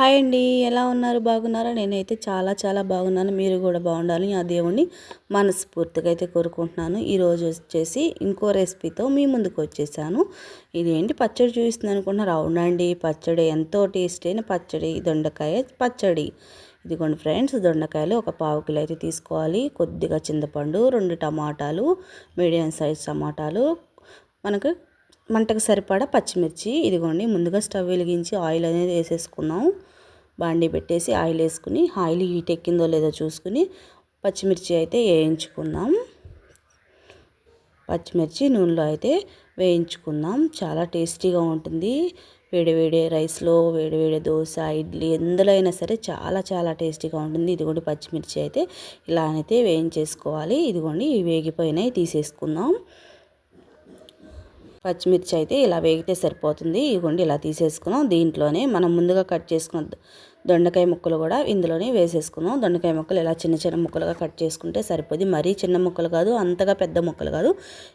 Hi అండి ఎలా ఉన్నారు? బాగున్నారా? నేనైతే చాలా చాలా బాగున్నాను. మీరు కూడా బాగుండాలి ఆ దేవుణ్ణి మనస్ఫూర్తిగా అయితే కోరుకుంటున్నాను. ఈరోజు వచ్చేసి ఇంకో రెసిపీతో మీ ముందుకు వచ్చేసాను. ఇది ఏంటి? పచ్చడి చూపిస్తుంది అనుకుంటున్నారు? అవునండి పచ్చడి ఎంతో టేస్ట్ అయిన పచ్చడి దొండకాయ పచ్చడి. ఇదిగోండి ఫ్రెండ్స్ దొండకాయలు ఒక పావు కిలో అయితే తీసుకోవాలి. కొద్దిగా చింతపండు రెండు టమాటాలు మీడియం సైజ్ టమాటాలు. మనకు మంటకు సరిపడా పచ్చిమిర్చి. ఇదిగోండి ముందుగా స్టవ్ వెలిగించి ఆయిల్ అనేది వేసేసుకున్నాం. బాండీ పెట్టేసి ఆయిల్ వేసుకుని ఆయిల్ హీట్ ఎక్కిందో లేదో చూసుకుని పచ్చిమిర్చి అయితే వేయించుకుందాం. పచ్చిమిర్చి నూనెలో అయితే వేయించుకుందాం. చాలా టేస్టీగా ఉంటుంది. వేడివేడి రైస్లో వేడివేడి దోశ ఇడ్లీ ఎందులో అయినా సరే చాలా చాలా టేస్టీగా ఉంటుంది. ఇదిగోండి పచ్చిమిర్చి అయితే ఇలా అయితే వేయించేసుకోవాలి. ఇదిగోండి వేగిపోయినాయి తీసేసుకుందాం. పచ్చిమిర్చి అయితే ఇలా వేగితే సరిపోతుంది. ఇవ్వండి ఇలా తీసేసుకున్నాం. దీంట్లోనే మనం ముందుగా కట్ చేసుకున్న దొండకాయ ముక్కలు కూడా ఇందులోనే వేసేసుకున్నాం. దొండకాయ ముక్కలు ఇలా చిన్న చిన్న ముక్కలుగా కట్ చేసుకుంటే సరిపోద్ది మరీ చిన్న ముక్కలు కాదు అంతగా పెద్ద ముక్కలు కాదు.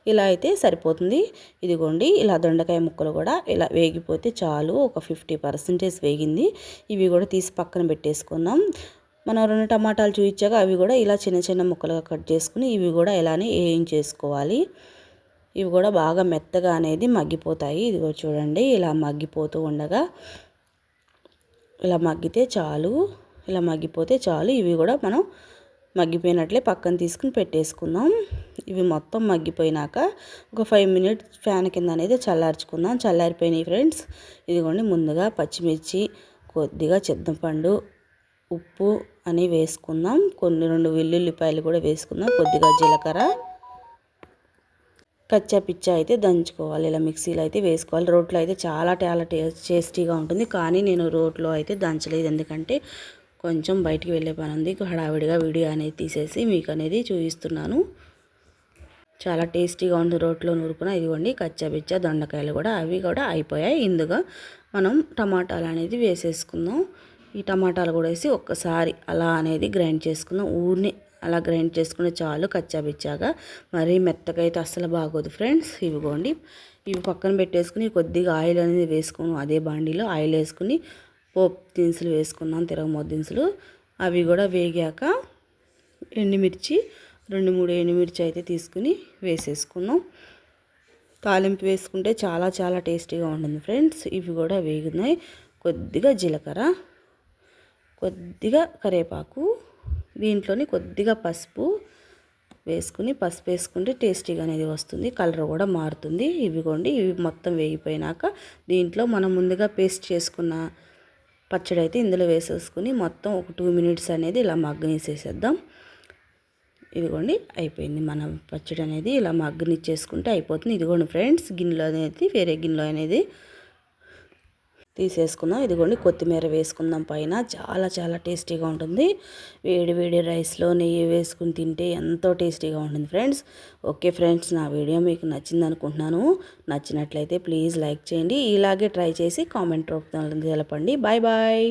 ఇలా అయితే సరిపోతుంది. ఇదిగోండి ఇలా దొండకాయ ముక్కలు కూడా ఇలా వేగిపోతే చాలు. ఒక ఫిఫ్టీ పర్సెంటేజ్ వేగింది. ఇవి కూడా తీసి పక్కన పెట్టేసుకుందాం. మనం రెండు టమాటాలు చూపించాక అవి కూడా ఇలా చిన్న చిన్న ముక్కలుగా కట్ చేసుకుని ఇవి కూడా ఇలానే వేయించేసుకోవాలి ఇవి కూడా బాగా మెత్తగా అనేది మగ్గిపోతాయి. ఇదిగో చూడండి ఇలా మగ్గిపోతూ ఉండగా ఇలా మగ్గితే చాలు ఇలా మగ్గిపోతే చాలు. ఇవి కూడా మనం మగ్గిపోయినట్లే పక్కన తీసుకుని పెట్టేసుకుందాం. ఇవి మొత్తం మగ్గిపోయినాక ఒక ఫైవ్ మినిట్స్ ఫ్యాన్ కింద అనేది చల్లార్చుకుందాం. చల్లారిపోయినాయి ఫ్రెండ్స్. ఇదిగోండి ముందుగా పచ్చిమిర్చి కొద్దిగా చింతపండు ఉప్పు అని వేసుకుందాం. కొన్ని రెండు వెల్లుల్లిపాయలు కూడా వేసుకుందాం. కొద్దిగా జీలకర్ర. కచ్చా పిచ్చా అయితే దంచుకోవాలి. ఇలా మిక్సీలో అయితే వేసుకోవాలి. రోట్లో అయితే చాలా చాలా టేస్టీగా ఉంటుంది. కానీ నేను రోట్లో అయితే దంచలేదు. ఎందుకంటే కొంచెం బయటికి వెళ్ళే పని ఉంది. హడావిడిగా వీడియో అనేది తీసేసి మీకు అనేది చూపిస్తున్నాను. చాలా టేస్టీగా ఉంది రోట్లో నూరుకున్న. ఇదిగోండి కచ్చా దొండకాయలు కూడా అవి కూడా అయిపోయాయి. ఇందుగా మనం టమాటాలు అనేది వేసేసుకుందాం. ఈ టమాటాలు కూడా వేసి ఒక్కసారి అలా అనేది గ్రైండ్ చేసుకుందాం. ఊరిని అలా గ్రైండ్ చేసుకుని చాలు కచ్చాబిచ్చాగా. మరీ మెత్తగా అయితే అస్సలు బాగోదు ఫ్రెండ్స్. ఇవిగోండి. ఇవి పక్కన పెట్టేసుకుని కొద్దిగా ఆయిల్ అనేది వేసుకుని అదే బాండీలో ఆయిల్ వేసుకుని పోపు దినుసులు వేసుకున్నాను తిరగమోద్దు దినుసులు. అవి కూడా వేగాక ఎండుమిర్చి రెండు మూడు ఎండుమిర్చి అయితే తీసుకుని వేసేసుకున్నాం. తాలింపు వేసుకుంటే చాలా చాలా టేస్టీగా ఉంటుంది ఫ్రెండ్స్. ఇవి కూడా వేగున్నాయి. కొద్దిగా జీలకర్ర కొద్దిగా కరివేపాకు దీంట్లోని కొద్దిగా పసుపు వేసుకుని పసుపు వేసుకుంటే టేస్టీగా అనేది వస్తుంది. కలర్ కూడా మారుతుంది. ఇవిగోండి ఇవి మొత్తం వేగిపోయినాక దీంట్లో మనం ముందుగా పేస్ట్ చేసుకున్న పచ్చడి అయితే ఇందులో వేసేసుకుని మొత్తం ఒక టూ మినిట్స్ అనేది ఇలా మగ్గనిసేసేద్దాం ఇదిగోండి అయిపోయింది మన పచ్చడి అనేది. ఇలా మగ్గనిచ్చేసుకుంటే అయిపోతుంది. ఇదిగోండి ఫ్రెండ్స్ గిన్నెలో అనేది వేరే గిన్నెలో అనేది తీసేసుకుందాం ఇదిగోండి కొత్తిమీర వేసుకుందాం పైన. చాలా చాలా టేస్టీగా ఉంటుంది. వేడి వేడి రైస్లో నెయ్యి వేసుకుని తింటే ఎంతో టేస్టీగా ఉంటుంది ఫ్రెండ్స్. ఓకే ఫ్రెండ్స్ నా వీడియో మీకు నచ్చింది అనుకుంటున్నాను నచ్చినట్లయితే ప్లీజ్ లైక్ చేయండి. ఇలాగే ట్రై చేసి కామెంట్ రూపంలో తెలపండి. Bye bye.